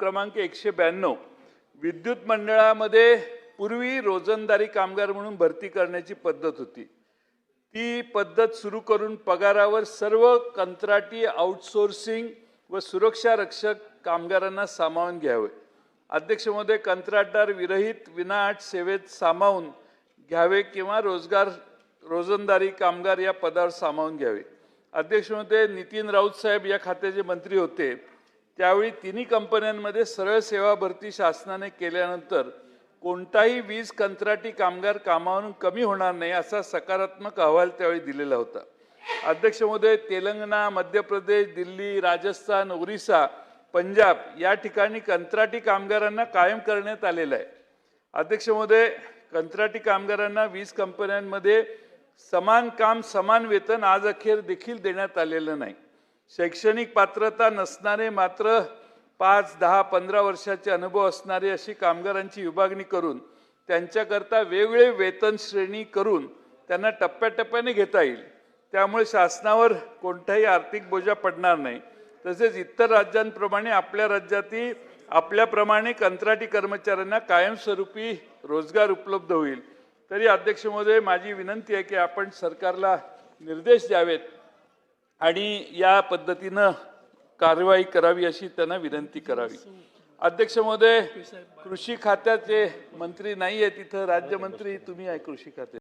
क्रमांक एकशे ब्याण्णव. विद्युत मंडळामध्ये पूर्वी रोजंदारी कामगार म्हणून भरती करण्याची पद्धत होती. ती पद्धत सुरू करून पगारावर सर्व कंत्राटी आउटसोर्सिंग व सुरक्षा रक्षक कामगारांना सामावून घ्यावे. अध्यक्षमध्ये कंत्राटदार विरहित विनाआट सेवेत सामावून घ्यावे किंवा रोजगार रोजंदारी कामगार या पदावर सामावून घ्यावे. अध्यक्षमध्ये नितीन राऊत साहेब या खात्याचे मंत्री होते. त्यावेळी तिन्ही कंपन्यांमध्ये सरळ सेवा भरती शासनाने केल्यानंतर कोणताही वीज कंत्राटी कामगार कामावरून कमी होणार नाही असा सकारात्मक अहवाल त्यावेळी दिलेला होता. अध्यक्ष महोदय तेलंगणा मध्य प्रदेश दिल्ली राजस्थान ओरिसा पंजाब या ठिकाणी कंत्राटी कामगारांना कायम करण्यात आलेलं आहे. अध्यक्ष महोदय कंत्राटी कामगारांना वीज कंपन्यांमध्ये समान काम समान वेतन आज अखेर देखील देण्यात आलेलं नाही. शैक्षणिक पात्रता नसणारे मात्र पाच दहा पंधरा वर्षाचे अनुभव असणारे अशी कामगारांची विभागणी करून त्यांच्याकरता वेगवेगळे वेतन श्रेणी करून त्यांना टप्प्याटप्प्याने घेता येईल. त्यामुळे शासनावर कोणताही आर्थिक बोजा पडणार नाही. तसेच इतर राज्यांप्रमाणे आपल्या राज्यातही आपल्याप्रमाणे कंत्राटी कर्मचाऱ्यांना कायमस्वरूपी रोजगार उपलब्ध होईल. तरी अध्यक्ष महोदय माझी विनंती आहे की आपण सरकारला निर्देश द्यावेत. आणि या पद्धतीनं कारवाई करावी अशी त्यांना विनंती करावी. अध्यक्ष महोदय कृषी खात्याचे मंत्री नाही आहे तिथं राज्यमंत्री तुम्ही आहे कृषी खाते